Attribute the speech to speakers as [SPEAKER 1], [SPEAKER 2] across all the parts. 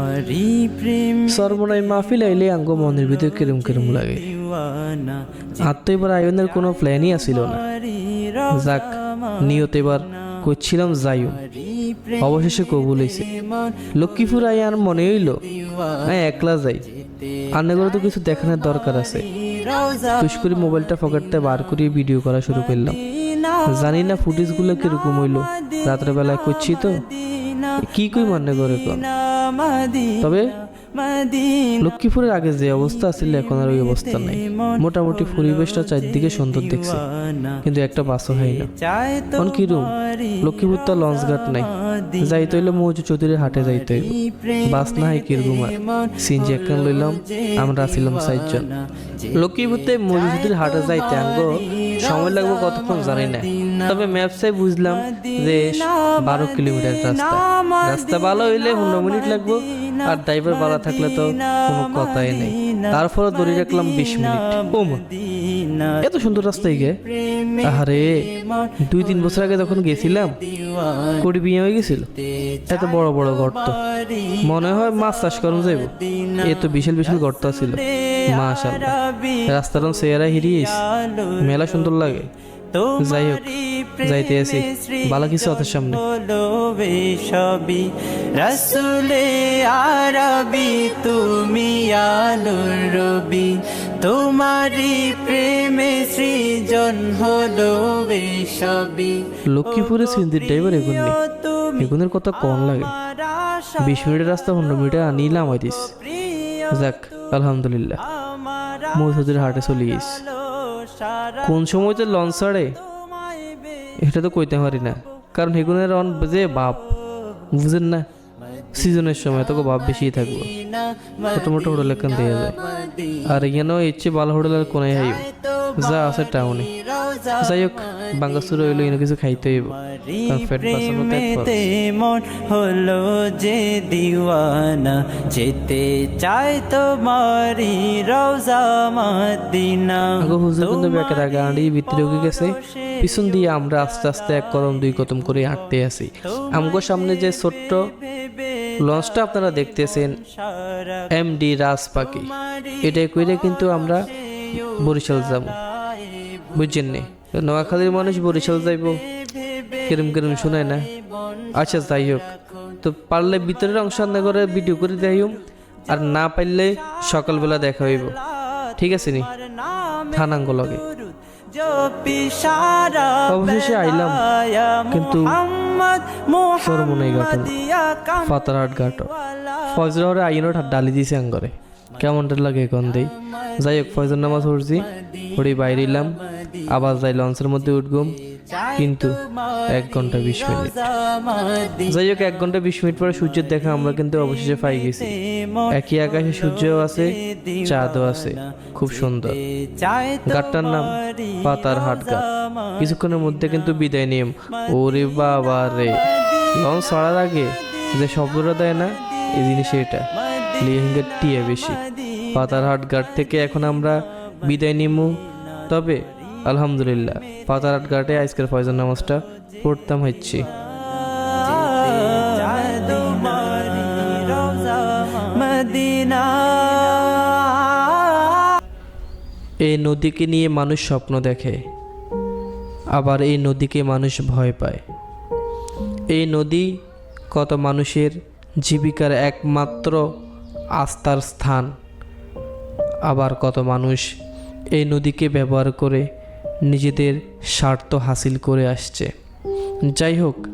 [SPEAKER 1] তোমারি প্রেম
[SPEAKER 2] সর্বনাই মাহফিল আইলে আঙ্গ মনের ভিতরে কেরম কেরম লাগে। আর তো এবার আয়োজনের কোনো প্ল্যানই আসিল না। যাক নিয়ত এবার করছিলাম যাইও অবশেষে কবুল হয়েছে লক্ষ্মীপুর আই আর মনে হইল হ্যাঁ একলা যাই। আন্নাগরে তো কিছু দেখানোর দরকার আছে। খুশ করে মোবাইলটা পকেটতে বার করিয়ে ভিডিও করা শুরু করলাম। জানি না ফুটেজগুলো কীরকম হইল। রাত্রেবেলায় করছি তো। কি কই মানে করে তবে লক্ষ্মীপুরের আগে যে অবস্থা ছিল এখন আর ওই অবস্থা নাই। মোটামুটি পরিবেশটা চারদিকে সুন্দর দেখছি, কিন্তু একটা বাসও হয় না। এখন কি রুম? লক্ষ্মীপুর তো লঞ্চ ঘাট নাই। যাইতে হইলে মৌজু চৌধুরীর হাটে যাইতে হইব। বাস না হয় কীরকম আর? সিনজি একখান লইলাম, আমরা ছিলাম চারজন। লক্ষ্মীপুরতে মৌজু চৌধুরীর হাটে যাইতে আঙ্গ, সময় লাগবে কতক্ষণ জানি না। তবে ম্যাপসে বুঝলাম যে বারো কিলোমিটার রাস্তা। রাস্তা ভালো হইলে পনেরো মিনিট লাগবো, আর ড্রাইভার ভালো থাকলে তো কোনো কথাই নেই। তারপরে দড়ি রাখলাম বিশ মিনিট। এত সুন্দর রাস্তায় গে। আরে দুই তিন বছর আগে যখন গেছিলাম কোটি বিয়ে হয়ে গেছিল। এত বড় বড় গর্ত। মনে হয় মাছ চাষ করুন যাইব। এ তো বিশাল বিশাল গর্ত ছিল মাশাল্লাহ রাস্তাটা সেয়ারা হিরিয়েছ। মেলা সুন্দর লাগে। যাই হোক যাইতে আছি। বালা কিছু হাতের সামনে।
[SPEAKER 1] সবই। রসুলে আরবি তুমি আলোর রবি। তোমারি প্রেমে সৃজন হলো সবই।
[SPEAKER 2] লক্ষ্মীপুরে সিন্দির ড্রাইভার এগুন এগুনের কথা কম লাগে। বিশ মিনিটের রাস্তা পনেরো মিনিটে আনিলাম হইতিস যাক আলহামদুলিল্লাহ। মৌসুদের হাটে চলে গেছি। কোন সময় তো লঞ্চ ছাড়ে, এটা তো কইতে পারি না। কারণ হেগুনের অন যে বাপ, বুঝেন না? সিজনের সময় তোকে বাপ বেশি থাকব। ছোট মোটো হোটেল এখান দিয়ে যায়। আর এখানেও ইচ্ছে ভালো হোটেল আর কোনায় যা আছে টাউনে। যাই হোক বাঙ্গাসুর হইল এনে কিছু খাইতে হইব। বাঁচানো
[SPEAKER 1] মন হলো যে দিওয়ানা যেতে চাই তোমারি রোজা মদিনা।
[SPEAKER 2] আগে হুজুর কিন্তু বেকার গাড়ি ভিতরে উঠে গেছে। পিছন দিয়ে আমরা আস্তে আস্তে এক কদম দুই কদম করে হাঁটতে আসি। আমগো সামনে যে ছোট্ট লঞ্চটা আপনারা দেখতেছেন এম ডি রাজ পাখি এটা কইলে কিন্তু আমরা বরিশাল যাব। বুঝছেন নি? নোয়াখালীর মানুষ বরিশাল যাইব। কিরম কিরম শোনায় না। আচ্ছা যাই হোক। তো পারলে ভিতরের অংশ আন্না করে ভিডিও করে দেখাইম আর না পারলে সকালবেলা দেখা হইব। ঠিক আছে নি? থানাঙ্গ লগে। অবশেষে আইলাম। কিন্তু সরমনাই
[SPEAKER 1] মোহাম্মদিয়া
[SPEAKER 2] ঘাট। ফজর হরে আইনোট ডালি দিছে আঙ্গরে। কেমনটা লাগে এখন দেই? যাই হোক, ফজর নামাজ পড়ছি, পড়ি বাইরে এলাম, আবার যাই লঞ্চের মধ্যে উঠগুম, কিন্তু এক ঘণ্টা বিশ মিনিট। যাই হোক, এক ঘণ্টা বিশ মিনিট পরে সূর্যের দেখা আমরা কিন্তু অবশেষে পাই গেছি। একই আকাশে সূর্যও আছে, চাঁদও আছে, খুব সুন্দর। ঘাটটার নাম পাতার হাট ঘাট। কিছুক্ষণের মধ্যে কিন্তু বিদায় নিয়ম। ওরে বাবা রে। লঞ্চ ছাড়ার আগে যে শব্দটা দেয় না, এই জিনিস এটা। লিহেঙ্গার টিয়ে বেশি। পাতারহাট ঘাট থেকে এখন আমরা বিদায় নিমু। তবে, আলহামদুলিল্লাহ, পাতারহাট ঘাটে আজকের ফয়জন নামাজটা পড়তাম হচ্ছি। এই নদীকে নিয়ে মানুষ স্বপ্ন দেখে, আবার এই নদীকে মানুষ ভয় পায়। এই নদী কত মানুষের জীবিকার একমাত্র আস্থার স্থান। আবার কত মানুষ এই নদীকে ব্যবহার করে নিজেদের স্বার্থ হাসিল করে আসছে। যাই হোক,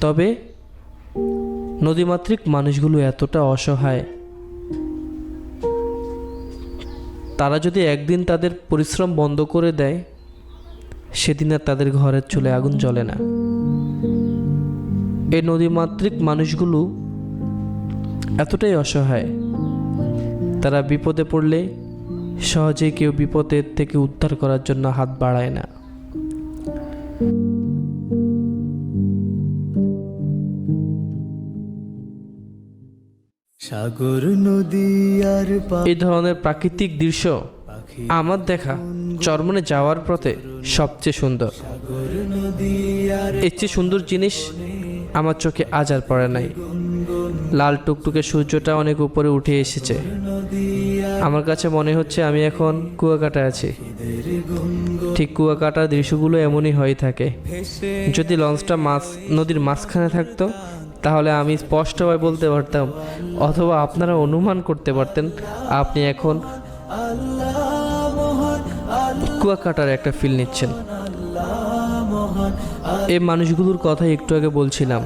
[SPEAKER 2] তবে নদীমাতৃক মানুষগুলো এতটা অসহায়, তারা যদি একদিন তাদের পরিশ্রম বন্ধ করে দেয়, সেদিন আর তাদের ঘরের চুলে আগুন জ্বলে না। এই নদীমাতৃক মানুষগুলো এতটাই অসহায় তারা বিপদে পড়লে সহজে কেউ বিপদের থেকে উদ্ধার করার জন্য হাত বাড়ায় না।
[SPEAKER 1] সাগর নদী আর
[SPEAKER 2] এই ধরনের প্রাকৃতিক দৃশ্য আমার দেখা চরমনে যাওয়ার পথে সবচেয়ে সুন্দর।
[SPEAKER 1] নদী আর
[SPEAKER 2] এর চেয়ে সুন্দর জিনিস আমার চোখে আজার পড়ে নাই। লাল টুকটুকে সূর্যটা অনেক উপরে উঠে এসেছে। আমার কাছে মনে হচ্ছে আমি এখন কুয়াকাটা আছি। ঠিক কুয়াকাটার দৃশ্যগুলো এমনই হয়ে থাকে। যদি লঞ্চটা মাছ নদীর মাঝখানে থাকতো তাহলে আমি স্পষ্টভাবে বলতে পারতাম অথবা আপনারা অনুমান করতে পারতেন আপনি এখন কুয়াকাটার একটা ফিল নিচ্ছেন। এই মানুষগুলোর কথা একটু আগে বলছিলাম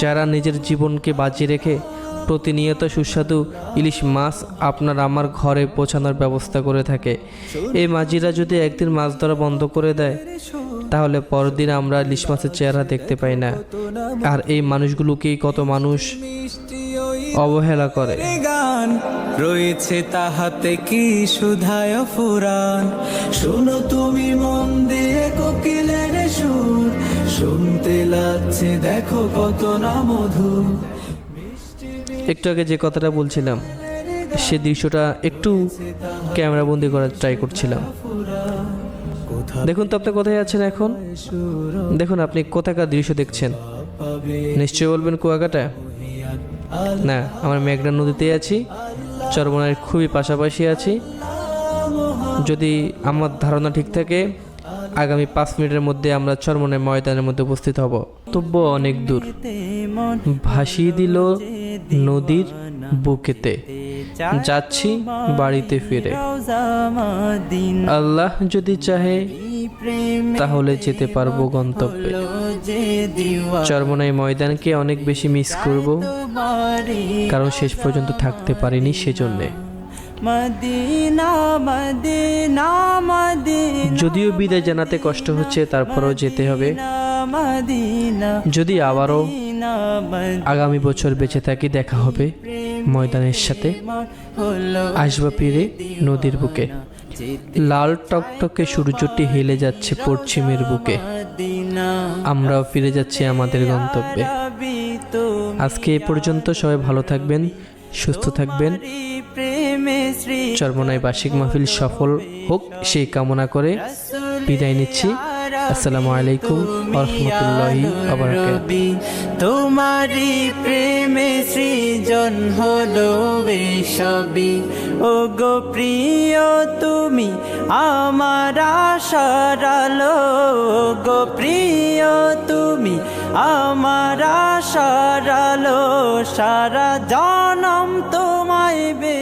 [SPEAKER 2] যারা নিজের জীবনকে বাঁচিয়ে রেখে প্রতিনিয়ত সুস্বাদু ইলিশ মাছ আপনার আমার ঘরে পৌঁছানোর ব্যবস্থা করে থাকে। এই মাঝিরা যদি একদিন মাছ ধরা বন্ধ করে দেয়, তাহলে পরদিন আমরা ইলিশ মাছের চেহারা দেখতে পাই না। আর এই মানুষগুলোকেই কত মানুষ অবহেলা করে।
[SPEAKER 3] গান রয়েছে তাহাতে কি সুধায় ফুরান? শোনো তুমি মন দিয়ে কোকিলের সুর। শুনতে লাগছে, দেখো কত না মধুর।
[SPEAKER 2] একটু আগে যে কথাটা বলছিলাম, সে দৃশ্যটা একটু ক্যামেরা বন্দি করার ট্রাই করছিলাম। দেখুন তো আপনি কোথায় আছেন এখন? দেখুন, আপনি কোথাকার দৃশ্য দেখছেন? নিশ্চয়ই বলবেন কুয়াকাটা? না, আমার মেঘনা নদীতে আছি, চরমনার খুবই পাশাপাশি আছি। যদি আমার ধারণা ঠিক থাকে, আগামী পাঁচ মিনিটের মধ্যে আমরা চরমনের ময়দানের মধ্যে উপস্থিত হব। তব্য অনেক দূর। ভাসিয়ে দিল নদীর বুকেতে। যাচ্ছি বাড়িতে ফিরে। আল্লাহ যদি চাহে, তাহলে যেতে পারব গন্তব্যে। চরমনাই ময়দানকে অনেক বেশি মিস করব। কারণ শেষ পর্যন্ত থাকতে পারিনি সেজন্যে। যদিও বিদায় জানাতে কষ্ট হচ্ছে, তারপরেও যেতে হবে। যদি আবারও আগামী বছর বেঁচে থাকি, দেখা হবে ময়দানের সাথে। আসবা ফিরে নদীর বুকে। লাল টকটকে সূর্যটি হেলে যাচ্ছে পশ্চিমের বুকে। আমরাও ফিরে যাচ্ছি আমাদের গন্তব্যে। আজকে এ পর্যন্ত সবাই ভালো থাকবেন, সুস্থ থাকবেন। চরমনায় বার্ষিক মাহফিল সফল হোক, সেই কামনা করে বিদায় নিচ্ছি। আসসালামু আলাইকুম রহমতুল্লাহি আবরাকাত
[SPEAKER 1] রবি তোমারি প্রেমে সৃজন হলো সবই। ও গো প্রিয়, তুমি আমার সরালো গো প্রিয়, তুমি আমার সরালো সারা জনম তোমায় বে